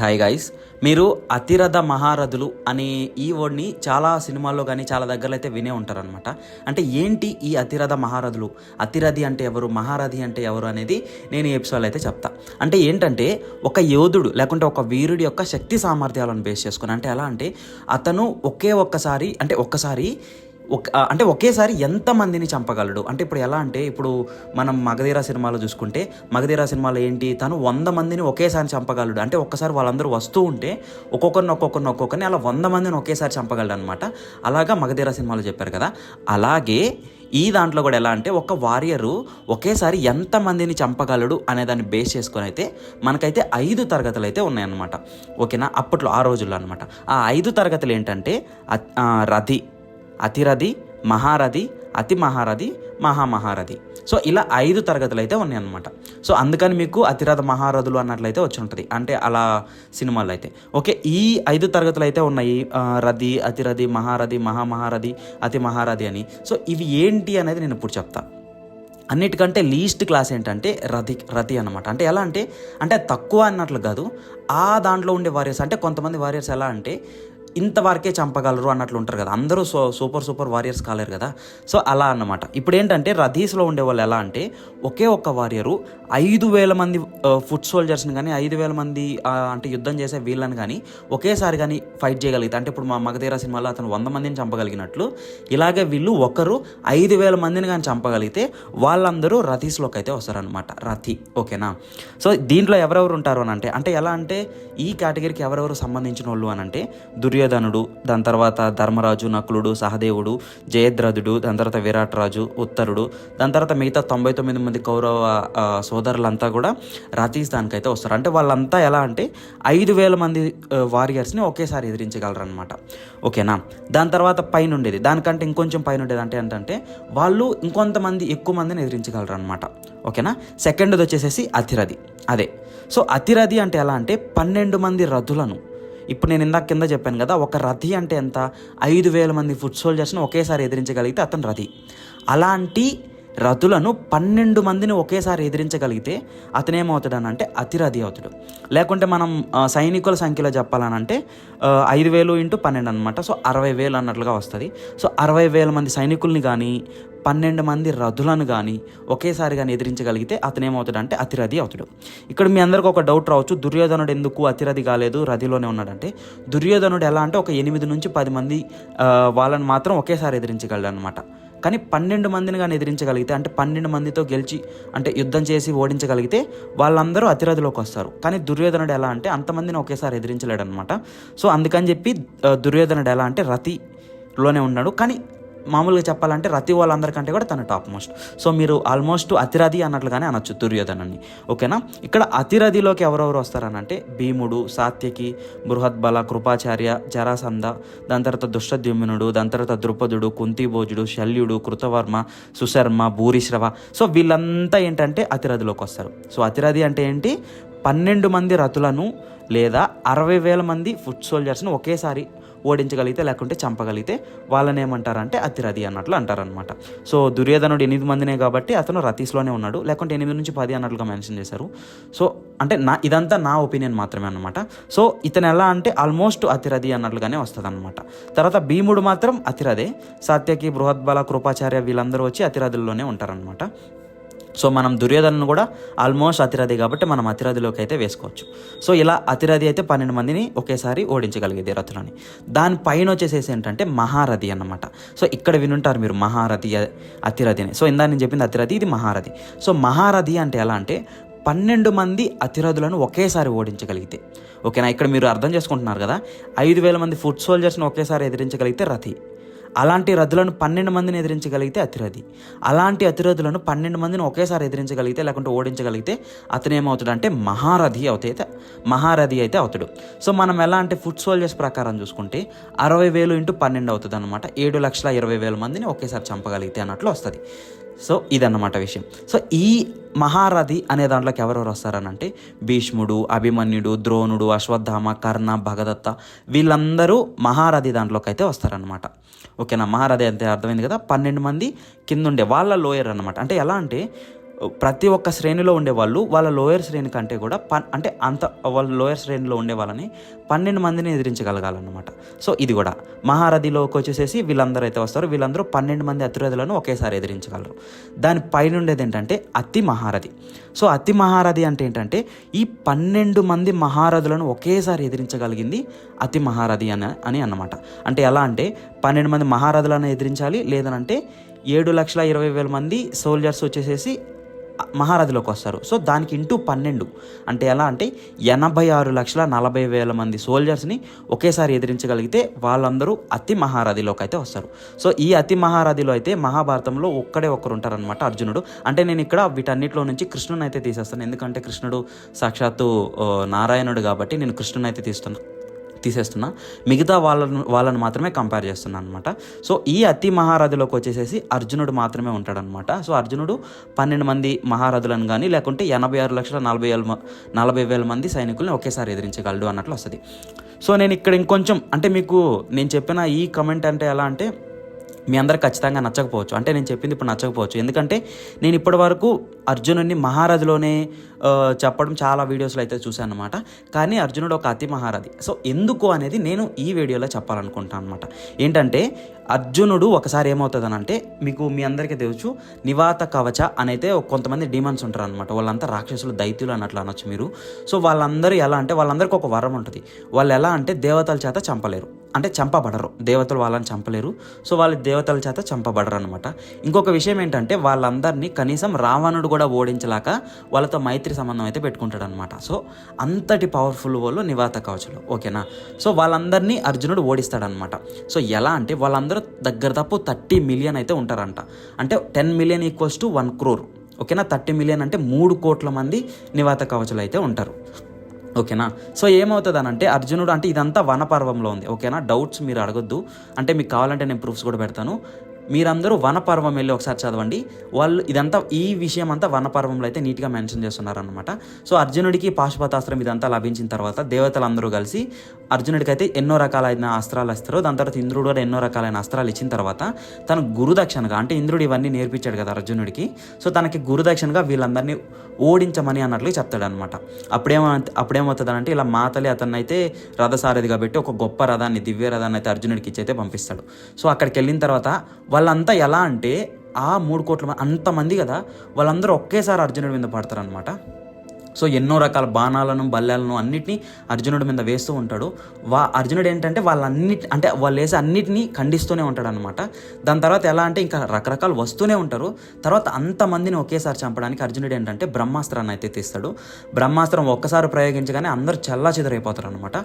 Hi guys మీరు అతిరథ మహారథులు అనే ఈ వర్డ్ని చాలా సినిమాల్లో కానీ చాలా దగ్గరలో అయితే వినే ఉంటారనమాట అంటే ఏంటి ఈ అతిరథ మహారథులు? అతిరథి అంటే ఎవరు? మహారథి అంటే ఎవరు అనేది నేను ఈ ఎపిసోడ్ అయితే చెప్తా. అంటే ఏంటంటే ఒక యోధుడు లేకుంటే ఒక వీరుడి యొక్క శక్తి సామర్థ్యాలను బేస్ చేసుకుని అంటే ఎలా అంటే అతను ఒకే ఒక్కసారి అంటే ఒక్కసారి ఒక అంటే ఒకేసారి ఎంతమందిని చంపగలడు? అంటే ఇప్పుడు ఎలా అంటే ఇప్పుడు మనం మగధీర సినిమాలో చూసుకుంటే మగధీర సినిమాలో ఏంటి? తను వంద మందిని ఒకేసారి చంపగలడు. అంటే ఒక్కసారి వాళ్ళందరూ వస్తూ ఉంటే ఒక్కొక్కరిని ఒక్కొక్కరిని ఒక్కొక్కరిని అలా వంద మందిని ఒకేసారి చంపగలడు అనమాట అలాగా మగధీర సినిమాలో చెప్పారు కదా. అలాగే ఈ దాంట్లో కూడా ఎలా అంటే ఒక వారియరు ఒకేసారి ఎంతమందిని చంపగలడు అనే దాన్ని బేస్ చేసుకొని అయితే మనకైతే ఐదు తరగతులు అయితే ఉన్నాయన్నమాట. ఓకేనా? అప్పట్లో ఆ రోజుల్లో అనమాట ఆ ఐదు తరగతులు ఏంటంటే రథి అతిరథి మహారథి అతి మహారథి మహామహారథి. సో ఇలా ఐదు తరగతులు అయితే ఉన్నాయి అన్నమాట సో అందుకని మీకు అతిరథ మహారథులు అన్నట్లయితే వచ్చి ఉంటుంది. అంటే అలా సినిమాలు అయితే. ఓకే ఈ ఐదు తరగతులు అయితే ఉన్నాయి రథి అతిరథి మహారథి మహామహారథి అతి మహారథి అని. సో ఇవి ఏంటి అనేది నేను ఇప్పుడు చెప్తా. అన్నిటికంటే లీస్ట్ క్లాస్ ఏంటంటే రతి రతి అనమాట అంటే ఎలా అంటే అంటే తక్కువ అన్నట్లు కాదు. ఆ దాంట్లో ఉండే వారియర్స్ అంటే కొంతమంది వారియర్స్ ఎలా అంటే ఇంతవరకే చంపగలరు అన్నట్లు ఉంటారు కదా. అందరూ సో సూపర్ సూపర్ వారియర్స్ కాలేరు కదా. సో అలా అన్నమాట. ఇప్పుడు ఏంటంటే రథీస్లో ఉండే వాళ్ళు ఎలా అంటే ఒకే ఒక్క వారియరు ఐదు వేల మంది ఫుట్ సోల్జర్స్ని కానీ ఐదు వేల మంది అంటే యుద్ధం చేసే వీళ్ళని కానీ ఒకేసారి కానీ ఫైట్ చేయగలిగితే అంటే ఇప్పుడు మా మగధీర సినిమాలో అతను వంద మందిని చంపగలిగినట్లు ఇలాగే వీళ్ళు ఒకరు ఐదు వేల మందిని కానీ చంపగలిగితే వాళ్ళందరూ రథీస్లోకి అయితే వస్తారనమాట రథి ఓకేనా? సో దీంట్లో ఎవరెవరు ఉంటారు అని అంటే అంటే ఎలా అంటే ఈ కేటగిరీకి ఎవరెవరు సంబంధించిన వాళ్ళు అని అంటే దుర్యోధనుడు దాని తర్వాత ధర్మరాజు నకులుడు సహదేవుడు జయద్రథుడు దాని తర్వాత విరాట్ రాజు ఉత్తరుడు దాని తర్వాత మిగతా తొంభై తొమ్మిది మంది కౌరవ సోదరులంతా కూడా రథీస్ అయితే వస్తారు. అంటే వాళ్ళంతా ఎలా అంటే ఐదు వేల మంది వారియర్స్ని ఒకేసారి ఎదిరించగలరు అనమాట ఓకేనా? దాని తర్వాత పైన ఉండేది. దానికంటే ఇంకొంచెం పైన ఉండేది అంటే ఏంటంటే వాళ్ళు ఇంకొంతమంది ఎక్కువ మందిని ఎదిరించగలరు అనమాట ఓకేనా? సెకండ్ది వచ్చేసేసి అతిరథి. అదే. సో అతిరథి అంటే ఎలా అంటే పన్నెండు మంది రథులను ఇప్పుడు నేను ఇందాక కింద చెప్పాను కదా ఒక రథి అంటే ఎంత? ఐదు వేల మంది ఫుట్ సోల్జర్స్ని ఒకేసారి ఎదిరించగలిగితే అతను రథి. అలాంటి రథులను పన్నెండు మందిని ఒకేసారి ఎదిరించగలిగితే అతనేమవుతాడనంటే అతిరథి అవుతాడు. లేకుంటే మనం సైనికుల సంఖ్యలో చెప్పాలనంటే ఐదు వేలు ఇంటూ పన్నెండు అనమాట సో అరవై వేలు అన్నట్లుగా వస్తుంది. సో అరవై వేల మంది సైనికుల్ని కానీ పన్నెండు మంది రథులను కానీ ఒకేసారి కానీ ఎదిరించగలిగితే అతను ఏమవుతాడంటే అతిరథి అవుతాడు. ఇక్కడ మీ అందరికి ఒక డౌట్ రావచ్చు. దుర్యోధనుడు ఎందుకు అతిరథి కాలేదు? రథిలోనే ఉన్నాడంటే దుర్యోధనుడు ఎలా అంటే ఒక ఎనిమిది నుంచి పది మంది వాళ్ళని మాత్రం ఒకేసారి ఎదిరించగలడు అనమాట కానీ పన్నెండు మందిని కానీ ఎదిరించగలిగితే అంటే పన్నెండు మందితో గెలిచి అంటే యుద్ధం చేసి ఓడించగలిగితే వాళ్ళందరూ అతిరథిలోకి వస్తారు. కానీ దుర్యోధనుడు ఎలా అంటే అంతమందిని ఒకేసారి ఎదిరించలేడనమాట సో అందుకని చెప్పి దుర్యోధనుడు ఎలా అంటే రతిలోనే ఉన్నాడు. కానీ మామూలుగా చెప్పాలంటే రతి వాళ్ళందరికంటే కూడా తను టాప్ మోస్ట్. సో మీరు ఆల్మోస్ట్ అతిరథి అన్నట్లుగానే అనొచ్చు దుర్యోధనని. ఓకేనా? ఇక్కడ అతిరథిలోకి ఎవరెవరు వస్తారనంటే భీముడు సాత్యకి బృహద్బల కృపాచార్య జరాసంధ దాని తర్వాత దుష్టద్యుమ్నుడు దాని తర్వాత ద్రుపదుడు కుంతిభోజుడు శల్యుడు కృతవర్మ సుశర్మ భూరిశ్రవ. సో వీళ్ళంతా ఏంటంటే అతిరథిలోకి వస్తారు. సో అతిరథి అంటే ఏంటి? పన్నెండు మంది రథులను లేదా అరవై వేల మంది ఫుట్ సోల్జర్స్ని ఒకేసారి ఓడించగలిగితే లేకుంటే చంపగలిగితే వాళ్ళని ఏమంటారంటే అతిరథి అన్నట్లు అంటారనమాట సో దుర్యోధనుడు ఎనిమిది మందినే కాబట్టి అతను రతీస్లోనే ఉన్నాడు. లేకుంటే ఎనిమిది నుంచి పది అన్నట్లుగా మెన్షన్ చేశారు. సో అంటే నా ఇదంతా నా ఒపీనియన్ మాత్రమే అనమాట సో ఇతను ఎలా అంటే ఆల్మోస్ట్ అతిరథి అన్నట్లుగానే వస్తుంది అనమాట తర్వాత భీముడు మాత్రం అతిరథే సాత్యకి బృహద్బల కృపాచార్య వీళ్ళందరూ వచ్చి అతిరథుల్లోనే ఉంటారనమాట సో మనం దుర్యోధనను కూడా ఆల్మోస్ట్ అతిరథి కాబట్టి మనం అతిరథిలోకి అయితే వేసుకోవచ్చు. సో ఇలా అతిరథి అయితే పన్నెండు మందిని ఒకేసారి ఓడించగలిగేది రథులని దానిపైన వచ్చేసేసి ఏంటంటే మహారథి అన్నమాట. సో ఇక్కడ వినుంటారు మీరు మహారథి అతిరథిని అతిరథి అని. సో ఇందా నేను చెప్పింది అతిరథి ఇది మహారథి. సో మహారథి అంటే ఎలా అంటే పన్నెండు మంది అతిరథులను ఒకేసారి ఓడించగలిగితే. ఓకేనా? ఇక్కడ మీరు అర్థం చేసుకుంటున్నారు కదా? ఐదు వేల మంది ఫుట్ సోల్జర్స్ని ఒకేసారి ఎదిరించగలిగితే రథి. అలాంటి రథులను పన్నెండు మందిని ఎదిరించగలిగితే అతిరథి అలాంటి అతిరథులను పన్నెండు మందిని ఒకేసారి ఎదిరించగలిగితే లేకుంటే ఓడించగలిగితే అతను ఏమవుతాడు అంటే మహారథి అవుతాయితే మహారథి అయితే అవుతాడు. సో మనం ఎలా అంటే ఫుడ్ సోల్జర్స్ ప్రకారం చూసుకుంటే అరవై వేలు ఇంటూ పన్నెండు అవుతుంది అనమాట ఏడు లక్షల ఇరవై వేల మందిని ఒకేసారి చంపగలిగితే అన్నట్లు వస్తుంది. సో ఇదన్నమాట విషయం. సో ఈ మహారథి అనే దాంట్లోకి ఎవరెవరు వస్తారనంటే భీష్ముడు అభిమన్యుడు ద్రోణుడు అశ్వత్థామ కర్ణ భగదత్త వీళ్ళందరూ మహారథి దాంట్లోకి అయితే వస్తారనమాట ఓకేనా? మహారథి అంతే అర్థమైంది కదా? పన్నెండు మంది కింద ఉండే వాళ్ళ లోయర్ అనమాట అంటే ఎలా అంటే ప్రతి ఒక్క శ్రేణిలో ఉండేవాళ్ళు వాళ్ళ లోయర్ శ్రేణి కంటే కూడా పన్ అంటే అంత వాళ్ళ లోయర్ శ్రేణిలో ఉండే వాళ్ళని పన్నెండు మందిని ఎదిరించగలగాలన్నమాట. సో ఇది కూడా. మహారథిలోకి వచ్చేసేసి వీళ్ళందరూ అయితే వస్తారు. వీళ్ళందరూ పన్నెండు మంది అతిరథులను ఒకేసారి ఎదిరించగలరు. దాని పైన ఉండేది ఏంటంటే అతి మహారథి. సో అతి మహారథి అంటే ఏంటంటే ఈ పన్నెండు మంది మహారథులను ఒకేసారి ఎదిరించగలిగింది అతి మహారథి అని అని అన్నమాట. అంటే ఎలా అంటే పన్నెండు మంది మహారథులను ఎదిరించాలి లేదనంటే ఏడు లక్షల ఇరవై వేల మంది సోల్జర్స్ వచ్చేసేసి మహారథిలోకి వస్తారు. సో దానికి ఇంటూ పన్నెండు. అంటే ఎలా అంటే ఎనభై ఆరు లక్షల నలభై వేల మంది సోల్జర్స్ని ఒకేసారి ఎదిరించగలిగితే వాళ్ళందరూ అతి మహారథిలోకి అయితే వస్తారు. సో ఈ అతి మహారథిలో అయితే మహాభారతంలో ఒక్కడే ఒక్కరు ఉంటారనమాట అర్జునుడు. అంటే నేను ఇక్కడ వీటన్నిటిలో నుంచి కృష్ణుని అయితే తీసేస్తాను. ఎందుకంటే కృష్ణుడు సాక్షాత్తు నారాయణుడు కాబట్టి నేను కృష్ణుని అయితే తీస్తున్నాను తీసేస్తున్నా. మిగతా వాళ్ళను వాళ్ళని మాత్రమే కంపేర్ చేస్తున్నాను అనమాట సో ఈ అతి మహారథులోకి వచ్చేసేసి అర్జునుడు మాత్రమే ఉంటాడనమాట సో అర్జునుడు పన్నెండు మంది మహారథులను కానీ లేకుంటే ఎనభై ఆరు లక్షల నలభై వేల మ- నలభై వేల మంది సైనికుల్ని ఒకేసారి ఎదిరించగలడు అన్నట్లు వస్తుంది. సో నేను ఇక్కడ ఇంకొంచెం అంటే మీకు నేను చెప్పిన ఈ కమెంట్ అంటే ఎలా అంటే మీ అందరికి ఖచ్చితంగా నచ్చకపోవచ్చు. అంటే నేను చెప్పింది ఇప్పుడు నచ్చకపోవచ్చు. ఎందుకంటే నేను ఇప్పటి వరకు అర్జునుడిని మహారథిలోనే చెప్పడం చాలా వీడియోస్లో అయితే చూశాను అనమాట కానీ అర్జునుడు ఒక అతి మహారథి. సో ఎందుకు అనేది నేను ఈ వీడియోలో చెప్పాలనుకుంటాను అనమాట ఏంటంటే అర్జునుడు ఒకసారి ఏమవుతుందనంటే మీకు మీ అందరికీ తెలుసు నివాత కవచ అనైతే కొంతమంది డీమన్స్ ఉంటారు అనమాట వాళ్ళంతా రాక్షసులు దైత్యులు అన్నట్లు అనొచ్చు మీరు. సో వాళ్ళందరూ ఎలా అంటే వాళ్ళందరికీ ఒక వరం ఉంటుంది. వాళ్ళు ఎలా అంటే దేవతల చేత చంపలేరు. అంటే చంపబడరు. దేవతలు వాళ్ళని చంపలేరు. సో వాళ్ళు దేవతల చేత చంపబడరు అనమాట ఇంకొక విషయం ఏంటంటే వాళ్ళందరినీ కనీసం రావణుడు కూడా ఓడించలేక వాళ్ళతో మైత్రి సంబంధం అయితే పెట్టుకుంటాడు అనమాట సో అంతటి పవర్ఫుల్ వాళ్ళు నివాత కవచలు. ఓకేనా? సో వాళ్ళందరినీ అర్జునుడు ఓడిస్తాడనమాట సో ఎలా అంటే వాళ్ళందరూ దగ్గర తప్పు థర్టీ మిలియన్ అయితే ఉంటారంట. అంటే ten million equals to one crore ఓకేనా? థర్టీ మిలియన్ అంటే మూడు కోట్ల మంది నివాత కవచలు అయితే ఉంటారు. ఓకేనా? సో ఏమవుతుంది అని అంటే అర్జునుడు అంటే ఇదంతా వనపర్వంలో ఉంది ఓకేనా? డౌట్స్ మీరు అడగొద్దు. అంటే మీకు కావాలంటే నేను ప్రూఫ్స్ కూడా పెడతాను. మీరందరూ వనపర్వం వెళ్ళి ఒకసారి చదవండి. వాళ్ళు ఇదంతా ఈ విషయం అంతా వనపర్వంలో అయితే నీట్గా మెన్షన్ చేస్తున్నారనమాట సో అర్జునుడికి పాశుపతాస్త్రం ఇదంతా లభించిన తర్వాత దేవతలందరూ కలిసి అర్జునుడికి అయితే ఎన్నో రకాలైన అస్త్రాలు ఇస్తారు దాని తర్వాత ఇంద్రుడు కూడా ఎన్నో రకాలైన అస్త్రాలు ఇచ్చిన తర్వాత తను గురుదక్షిణగా అంటే ఇంద్రుడు ఇవన్నీ నేర్పించాడు కదా అర్జునుడికి. సో తనకి గురుదక్షిణగా వీళ్ళందరినీ ఓడించమని అన్నట్లు చెప్తాడనమాట అప్పుడేమో అప్పుడేమవుతుంది అంటే ఇలా మాతలి అతన్ని అయితే రథసారథిగా పెట్టి ఒక గొప్ప రథాన్ని దివ్య రథాన్ని అయితే అర్జునుడికి ఇచ్చి అయితే పంపిస్తాడు. సో అక్కడికి వెళ్ళిన తర్వాత వాళ్ళంతా ఎలా అంటే ఆ మూడు కోట్ల మంది అంతమంది కదా వాళ్ళందరూ ఒకేసారి అర్జునుడి మీద పడతారనమాట సో ఎన్నో రకాల బాణాలను బల్లాలను అన్నిటినీ అర్జునుడి మీద వేస్తూ ఉంటాడు. వా అర్జునుడు ఏంటంటే వాళ్ళన్నిటి అంటే వాళ్ళు వేసే అన్నిటినీ ఖండిస్తూనే ఉంటాడు అనమాట దాని తర్వాత ఎలా అంటే ఇంకా రకరకాలు వస్తూనే ఉంటారు. తర్వాత అంతమందిని ఒకేసారి చంపడానికి అర్జునుడు ఏంటంటే బ్రహ్మాస్త్రాన్ని అయితే తీస్తాడు. బ్రహ్మాస్త్రం ఒక్కసారి ప్రయోగించగానే అందరూ చల్లా చెదరైపోతారు అనమాట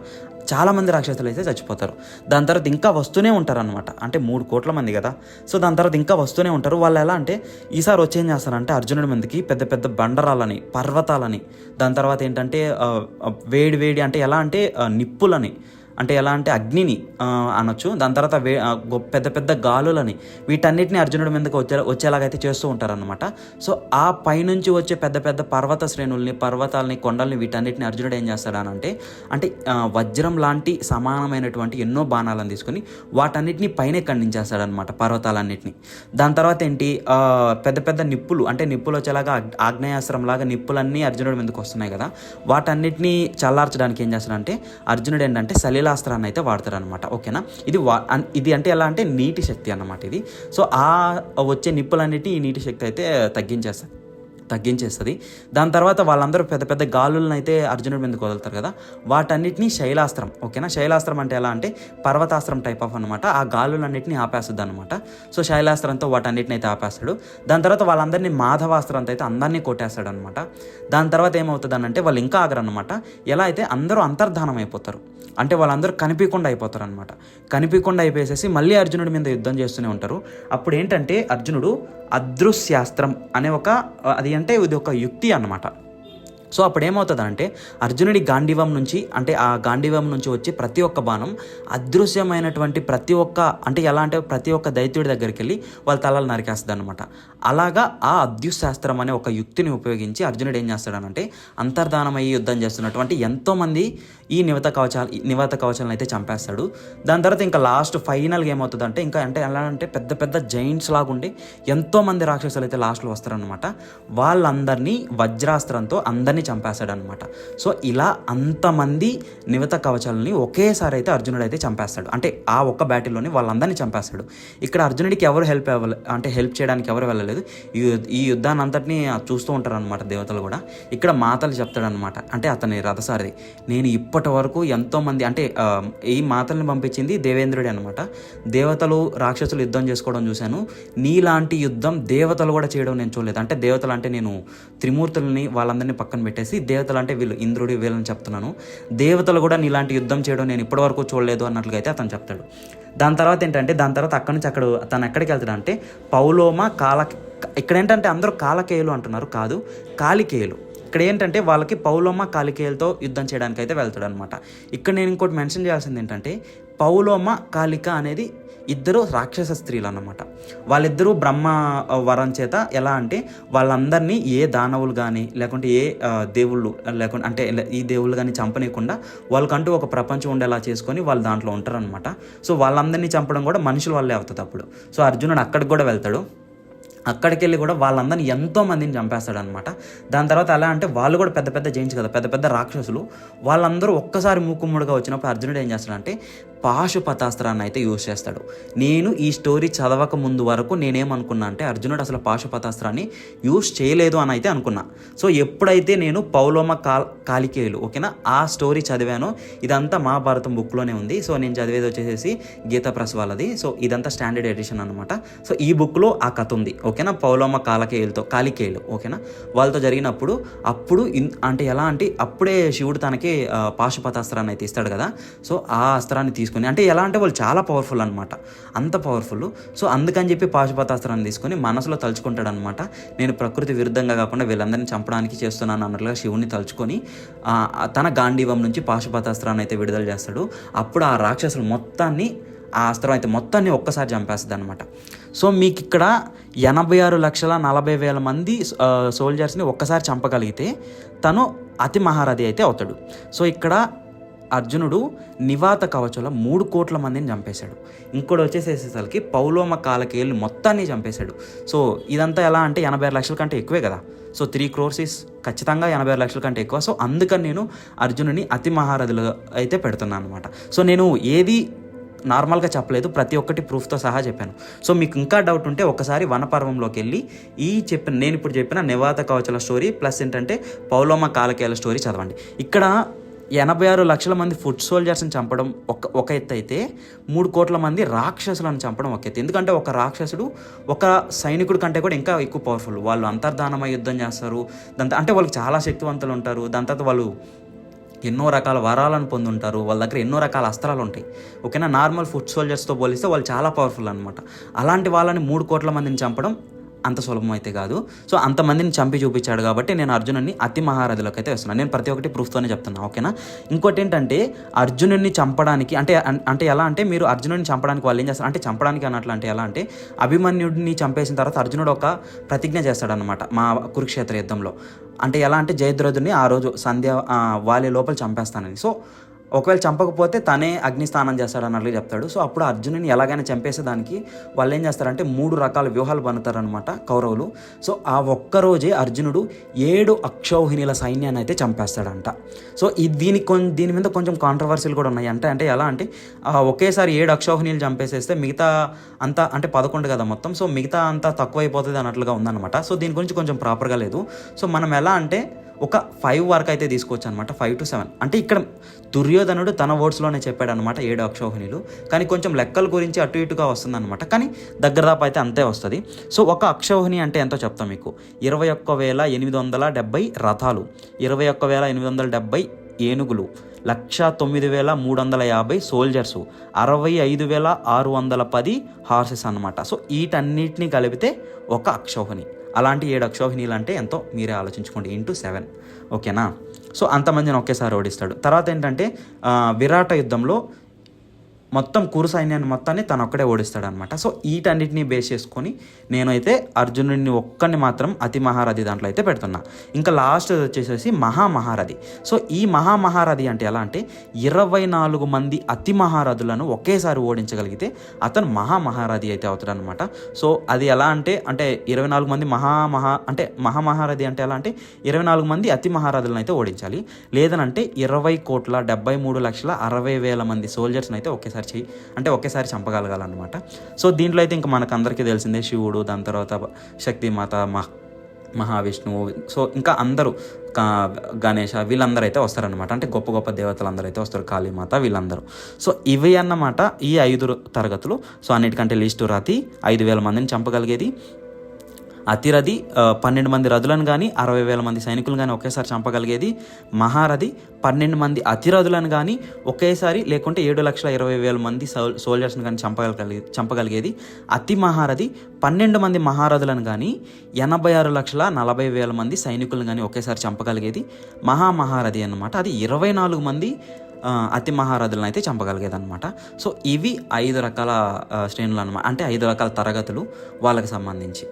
చాలామంది రాక్షసులు అయితే చచ్చిపోతారు. దాని తర్వాత ఇంకా వస్తూనే ఉంటారు అనమాట అంటే మూడు కోట్ల మంది కదా. సో దాని తర్వాత ఇంకా వస్తూనే ఉంటారు. వాళ్ళు ఎలా అంటే ఈసారి వచ్చేం చేస్తారంటే అర్జునుడి మందికి పెద్ద పెద్ద బండరాలని పర్వతాలని దాని తర్వాత ఏంటంటే వేడి వేడి అంటే ఎలా అంటే నిప్పులని అంటే ఎలా అంటే అగ్నిని అనొచ్చు. దాని తర్వాత వే గొ- పెద్ద పెద్ద గాలులని వీటన్నిటిని అర్జునుడి మీదకి వచ్చే వచ్చేలాగైతే చేస్తూ ఉంటారనమాట సో ఆ పైనుంచి వచ్చే పెద్ద పెద్ద పర్వత శ్రేణుల్ని పర్వతాలని కొండల్ని వీటన్నిటిని అర్జునుడు ఏం చేస్తాడనంటే అంటే వజ్రం లాంటి సమానమైనటువంటి ఎన్నో బాణాలను తీసుకొని వాటన్నిటిని పైనే ఖండించేస్తాడనమాట పర్వతాలన్నిటిని. దాని తర్వాత ఏంటి పెద్ద పెద్ద నిప్పులు అంటే నిప్పులు వచ్చేలాగా ఆగ్- ఆగ్నేయాస్త్రం లాగా నిప్పులన్నీ అర్జునుడి మీదకి వస్తున్నాయి కదా. వాటన్నిటిని చల్లార్చడానికి ఏం చేస్తాడంటే అర్జునుడు ఏంటంటే సలీలాస్త్రాన్ని అయితే వాడతారనమాట ఓకేనా? ఇది వా ఇది అంటే ఎలా అంటే నీటి శక్తి అన్నమాట ఇది. సో ఆ వచ్చే నిప్పులన్నిటిని ఈ నీటి శక్తి అయితే తగ్గించేస్తుంది తగ్గించేస్తుంది. దాని తర్వాత వాళ్ళందరూ పెద్ద పెద్ద గాలులను అయితే అర్జునుడి మీదకి వదులుతారు కదా? వాటన్నిటిని శైలాస్త్రం ఓకేనా? శైలాస్త్రం అంటే ఎలా అంటే పర్వతాస్త్రం టైప్ ఆఫ్ అనమాట ఆ గాలులన్నిటిని ఆపేస్తుంది అనమాట సో శైలాస్త్రంతో వాటన్నిటిని అయితే ఆపేస్తాడు. దాని తర్వాత వాళ్ళందరినీ మాధవాస్త్రంతో అయితే అందరినీ కొట్టేస్తాడు అనమాట దాని తర్వాత ఏమవుతుంది అంటే వాళ్ళు ఇంకా ఆగరనమాట ఎలా అయితే అందరూ అంతర్ధానం అయిపోతారు. అంటే వాళ్ళందరూ కనిపించకుండా అయిపోతారు అనమాట కనిపించకుండా అయిపోయేసేసి మళ్ళీ అర్జునుడి మీద యుద్ధం చేస్తూనే ఉంటారు. అప్పుడు ఏంటంటే అర్జునుడు అదృశ్యాస్త్రం అనే ఒక అది అంటే ఇది ఒక యుక్తి అన్నమాట. సో అప్పుడు ఏమవుతుందంటే అర్జునుడి గాంధీవం నుంచి అంటే ఆ గాంధీవం నుంచి వచ్చి ప్రతి ఒక్క బాణం అదృశ్యమైనటువంటి ప్రతి ఒక్క అంటే ఎలా అంటే ప్రతి ఒక్క దైత్యుడి దగ్గరికి వెళ్ళి వాళ్ళ తలలు నరికేస్తుంది అనమాట అలాగా ఆ అద్యుశాస్త్రం అనే ఒక యుక్తిని ఉపయోగించి అర్జునుడు ఏం చేస్తాడనంటే అంతర్ధానమయ్యి యుద్ధం చేస్తున్నటువంటి ఎంతోమంది ఈ నివత కవచాలు నివత కవచాలను అయితే చంపేస్తాడు. దాని తర్వాత ఇంకా లాస్ట్ ఫైనల్గా ఏమవుతుందంటే ఇంకా అంటే ఎలా అంటే పెద్ద పెద్ద జైంట్స్ లాగా ఎంతోమంది రాక్షసులు అయితే లాస్ట్లో వస్తారనమాట వాళ్ళందరినీ వజ్రాస్త్రంతో అందరినీ చంపేస్తాడనమాట సో ఇలా అంతమంది నివత కవచాలని ఒకేసారి అయితే అర్జునుడు అయితే చంపేస్తాడు. అంటే ఆ ఒక్క బ్యాటిల్లోనే వాళ్ళందరినీ చంపేస్తాడు. ఇక్కడ అర్జునుడికి ఎవరు హెల్ప్ అవ్వలే అంటే హెల్ప్ చేయడానికి ఎవరు వెళ్ళలేదు. ఈ ఈ యుద్ధాన్ని అంతటిని చూస్తూ ఉంటారనమాట దేవతలు కూడా. ఇక్కడ మాతలు చెప్తాడనమాట అంటే అతని రథసారిది. నేను ఇప్పటి వరకు ఎంతోమంది అంటే ఈ మాతల్ని పంపించింది దేవేంద్రుడే అనమాట దేవతలు రాక్షసులు యుద్ధం చేసుకోవడం చూశాను. నీలాంటి యుద్ధం దేవతలు కూడా చేయడం నేను చూడలేదు. అంటే దేవతలు అంటే నేను త్రిమూర్తులని వాళ్ళందరినీ పక్కన పెట్టేసి దేవతలు అంటే వీళ్ళు ఇంద్రుడి వీళ్ళని చెప్తున్నాను. దేవతలు కూడా నీలాంటి యుద్ధం చేయడం నేను ఇప్పటివరకు చూడలేదు అన్నట్లుగా అయితే అతను చెప్తాడు. దాని తర్వాత ఏంటంటే దాని తర్వాత అక్కడి నుంచి అక్కడ తను ఎక్కడికి వెళ్తాడు అంటే పౌలోమ కాల ఇక్కడ ఏంటంటే అందరూ కాలకేయులు అంటున్నారు కాదు కాలికేయులు ఇక్కడ ఏంటంటే వాళ్ళకి పౌలోమ కాలికేయులతో యుద్ధం చేయడానికి అయితే వెళ్తాడు అనమాట ఇక్కడ నేను ఇంకోటి మెన్షన్ చేయాల్సింది ఏంటంటే పౌలోమ కాలిక అనేది ఇద్దరు రాక్షస స్త్రీలు అన్నమాట వాళ్ళిద్దరూ బ్రహ్మ వరం చేత ఎలా అంటే వాళ్ళందరినీ ఏ దానవులు కానీ లేకుంటే ఏ దేవుళ్ళు లేకుంటే అంటే ఈ దేవుళ్ళు కానీ చంపనీయకుండా వాళ్ళకంటూ ఒక ప్రపంచం ఉండేలా చేసుకొని వాళ్ళు దాంట్లో ఉంటారనమాట సో వాళ్ళందరినీ చంపడం కూడా మనుషుల వల్లే అవుతుంది అప్పుడు. సో అర్జునుడు అక్కడికి కూడా వెళ్తాడు. అక్కడికి వెళ్ళి కూడా వాళ్ళందరినీ ఎంతో మందిని చంపేస్తాడు అనమాట దాని తర్వాత ఎలా అంటే వాళ్ళు కూడా పెద్ద పెద్ద జైంట్స్ కదా పెద్ద పెద్ద రాక్షసులు. వాళ్ళందరూ ఒక్కసారి మూకుమ్ముడుగా వచ్చినప్పుడు అర్జునుడు ఏం చేస్తాడంటే పాశుపతాస్త్రాన్ని అయితే యూజ్ చేస్తాడు. నేను ఈ స్టోరీ చదవక ముందు వరకు నేనేమనుకున్నా అంటే అర్జునుడు అసలు పాశుపతాస్త్రాన్ని యూజ్ చేయలేదు అని అయితే అనుకున్నా. సో ఎప్పుడైతే నేను పౌలోమ కాల్ కాలికేయులు ఓకేనా ఆ స్టోరీ చదివాను ఇదంతా మహాభారతం బుక్లోనే ఉంది. సో నేను చదివేది వచ్చేసి గీత ప్రెస్ వాళ్ళది సో ఇదంతా స్టాండర్డ్ ఎడిషన్ అనమాట సో ఈ బుక్లో ఆ కథ ఉంది ఓకేనా పౌలోమ కాలకేయులతో కాలికేయులు ఓకేనా. వాళ్ళతో జరిగినప్పుడు అప్పుడు ఇన్ అంటే ఎలా అంటే అప్పుడే శివుడు తనకి పాశుపతాస్త్రాన్ని అయితే ఇస్తాడు కదా. సో ఆ అస్త్రాన్ని తీసుకుని అంటే ఎలా అంటే వాళ్ళు చాలా పవర్ఫుల్ అనమాట అంత పవర్ఫుల్ సో అందుకని చెప్పి పాశుపతాస్త్రాన్ని తీసుకొని మనసులో తలుచుకుంటాడు అనమాట నేను ప్రకృతి విరుద్ధంగా కాకుండా వీళ్ళందరినీ చంపడానికి చేస్తున్నాను అన్నట్లుగా శివుని తలుచుకొని తన గాంధీవం నుంచి పాశుపతాస్త్రాన్ని అయితే విడుదల చేస్తాడు. అప్పుడు ఆ రాక్షసులు మొత్తాన్ని ఆ అస్త్రం అయితే మొత్తాన్ని ఒక్కసారి చంపేస్తుంది అనమాట సో మీకు ఇక్కడ ఎనభై ఆరు లక్షల నలభై వేల మంది సోల్జర్స్ని ఒక్కసారి చంపగలిగితే తను అతి మహారథి అయితే అవుతాడు. సో ఇక్కడ అర్జునుడు నివాత కవచంలో మూడు కోట్ల మందిని చంపేశాడు. ఇంకోటి వచ్చేసేసరికి పౌలోమ కాలకేయులు మొత్తాన్ని చంపేశాడు. సో ఇదంతా ఎలా అంటే ఎనభై ఆరు లక్షల కంటే ఎక్కువే కదా. సో త్రీ క్రోర్స్ ఇస్ ఖచ్చితంగా ఎనభై ఆరు లక్షల కంటే ఎక్కువ. సో అందుకని నేను అర్జునుని అతి మహారథులు అయితే పెడుతున్నాను అనమాట సో నేను ఏది నార్మల్గా చెప్పలేదు ప్రతి ఒక్కటి ప్రూఫ్తో సహా చెప్పాను. సో మీకు ఇంకా డౌట్ ఉంటే ఒకసారి వనపర్వంలోకి వెళ్ళి ఈ చెప్పిన నేను ఇప్పుడు చెప్పిన నివాత కవచల స్టోరీ ప్లస్ ఏంటంటే పౌలోమ కాలకేల స్టోరీ చదవండి. ఇక్కడ ఎనభై ఆరు లక్షల మంది ఫుడ్ సోల్జర్స్ని చంపడం ఒక ఒక ఎత్తు అయితే మూడు కోట్ల మంది రాక్షసులను చంపడం ఒక ఎత్తు. ఎందుకంటే ఒక రాక్షసుడు ఒక సైనికుడి కంటే కూడా ఇంకా ఎక్కువ పవర్ఫుల్ వాళ్ళు అంతర్ధానమై యుద్ధం చేస్తారు. దాని అంటే వాళ్ళకి చాలా శక్తివంతులు ఉంటారు. దాని తర్వాత వాళ్ళు ఎన్నో రకాల వరాలను పొందుంటారు. వాళ్ళ దగ్గర ఎన్నో రకాల అస్త్రాలు ఉంటాయి. ఓకేనా? నార్మల్ ఫుడ్ సోల్జర్స్తో పోలిస్తే వాళ్ళు చాలా పవర్ఫుల్ అనమాట అలాంటి వాళ్ళని మూడు కోట్ల మందిని చంపడం అంత సులభం అయితే కాదు. సో అంతమందిని చంపి చూపించాడు కాబట్టి నేను అర్జునుడిని అతి మహారథులకు అయితే వస్తున్నాను. నేను ప్రతి ఒక్కటి ప్రూఫ్తోనే చెప్తున్నా ఓకేనా? ఇంకోటి ఏంటంటే అర్జునుడిని చంపడానికి అంటే అంటే ఎలా అంటే మీరు అర్జునుడిని చంపడానికి వాళ్ళు ఏం చేస్తారు? అంటే చంపడానికి అన్నట్లు అంటే ఎలా అంటే అభిమన్యుడిని చంపేసిన తర్వాత అర్జునుడు ఒక ప్రతిజ్ఞ చేస్తాడనమాట మా కురుక్షేత్ర యుద్ధంలో. అంటే ఎలా అంటే జయద్రథుని ఆ రోజు సంధ్య వాళ్ళ లోపల చంపేస్తానని. సో ఒకవేళ చంపకపోతే తనే అగ్నిస్నానం చేస్తాడు అన్నట్లు చెప్తాడు. సో అప్పుడు అర్జునుని ఎలాగైనా చంపేసేదానికి వాళ్ళు ఏం చేస్తారంటే మూడు రకాల వ్యూహాలు పన్నుతారనమాట కౌరవులు. సో ఆ ఒక్క రోజే అర్జునుడు ఏడు అక్షౌహిణిల సైన్యాన్ని అయితే చంపేస్తాడంట. సో దీని దీనికి కొంచెం దీని మీద కొంచెం కాంట్రవర్సీలు కూడా ఉన్నాయి. అంటే అంటే ఎలా అంటే ఒకేసారి ఏడు అక్షౌహిణీలు చంపేసేస్తే మిగతా అంతా అంటే పదకొండు కదా మొత్తం. సో మిగతా అంతా తక్కువైపోతుంది అన్నట్లుగా ఉందన్నమాట. సో దీని గురించి కొంచెం ప్రాపర్గా లేదు. సో మనం ఎలా అంటే ఒక ఫైవ్ వరకు అయితే తీసుకోవచ్చు అనమాట ఫైవ్ టు సెవెన్ అంటే ఇక్కడ దుర్యోధనుడు తన వర్డ్స్లోనే చెప్పాడు అనమాట ఏడు అక్షోహిణీలు. కానీ కొంచెం లెక్కల గురించి అటు ఇటుగా వస్తుంది అనమాట కానీ దగ్గర దాపు అయితే అంతే వస్తుంది. సో ఒక అక్షోహిణి అంటే ఎంతో చెప్తాం మీకు. ఇరవై ఒక్క వేల ఎనిమిది వందల డెబ్బై రథాలు ఇరవై ఒక్క వేల ఎనిమిది వందల డెబ్బై ఏనుగులు లక్ష తొమ్మిది వేల మూడు వందల యాభై సోల్జర్సు అరవై ఐదు వేల ఆరు వందల పది హార్సెస్ అనమాట సో వీటన్నిటిని కలిపితే ఒక అక్షోహిణి. అలాంటి ఏడు అక్షోహిణీలు అంటే ఎంతో మీరే ఆలోచించుకోండి ఇంటూ సెవెన్ ఓకేనా సో అంతమందిని ఒకేసారి ఓడిస్తాడు. తర్వాత ఏంటంటే విరాట యుద్ధంలో మొత్తం కురు సైన్యాన్ని మొత్తాన్ని తను ఒక్కడే ఓడిస్తాడనమాట. సో వీటన్నిటిని బేస్ చేసుకొని నేనైతే అర్జునుడిని ఒక్కడిని మాత్రం అతి మహారథి దాంట్లో అయితే పెడుతున్నా. ఇంకా లాస్ట్ వచ్చేసేసి మహామహారథి. సో ఈ మహామహారథి అంటే ఎలా అంటే ఇరవై నాలుగు మంది అతి మహారథులను ఒకేసారి ఓడించగలిగితే అతను మహామహారథి అయితే అవుతాడనమాట. సో అది ఎలా అంటే అంటే ఇరవై నాలుగు మంది మహామహా అంటే మహామహారథి అంటే ఎలా అంటే ఇరవై నాలుగు మంది అతి మహారథులను అయితే ఓడించాలి. లేదనంటే ఇరవై కోట్ల డెబ్బై మూడు లక్షల అరవై వేల మంది సోల్జర్స్ని అయితే ఒకేసారి చేయి అంటే ఒకేసారి చంపగలగాలన్నమాట. సో దీంట్లో అయితే ఇంకా మనకు అందరికీ తెలిసిందే శివుడు దాని తర్వాత శక్తిమాత మహ మహావిష్ణువు. సో ఇంకా అందరూ గణేష వీళ్ళందరూ అయితే వస్తారనమాట అంటే గొప్ప గొప్ప దేవతలు అందరూ అయితే వస్తారు. కాళీమాత వీళ్ళందరూ. సో ఇవి అన్నమాట ఈ ఐదు తరగతులు. సో అన్నిటికంటే లిస్టు రాతి ఐదు వేల మందిని చంపగలిగేది. అతిరథి పన్నెండు మంది రథులను కానీ అరవై వేల మంది సైనికులను కానీ ఒకేసారి చంపగలిగేది మహారథి పన్నెండు మంది అతిరథులను కానీ ఒకేసారి లేకుంటే ఏడు లక్షల ఇరవై వేల మంది సోల్జర్స్ని కానీ చంపగలిగే చంపగలిగేది. అతి మహారథి పన్నెండు మంది మహారథులను కానీ ఎనభై ఆరు లక్షల నలభై వేల మంది సైనికులను కానీ ఒకేసారి చంపగలిగేది మహామహారథి అన్నమాట. అది ఇరవై నాలుగు మంది అతి మహారథులను అయితే చంపగలిగేది అనమాట సో ఇవి ఐదు రకాల శ్రేణులు అనమాట అంటే ఐదు రకాల తరగతులు వాళ్ళకి సంబంధించి.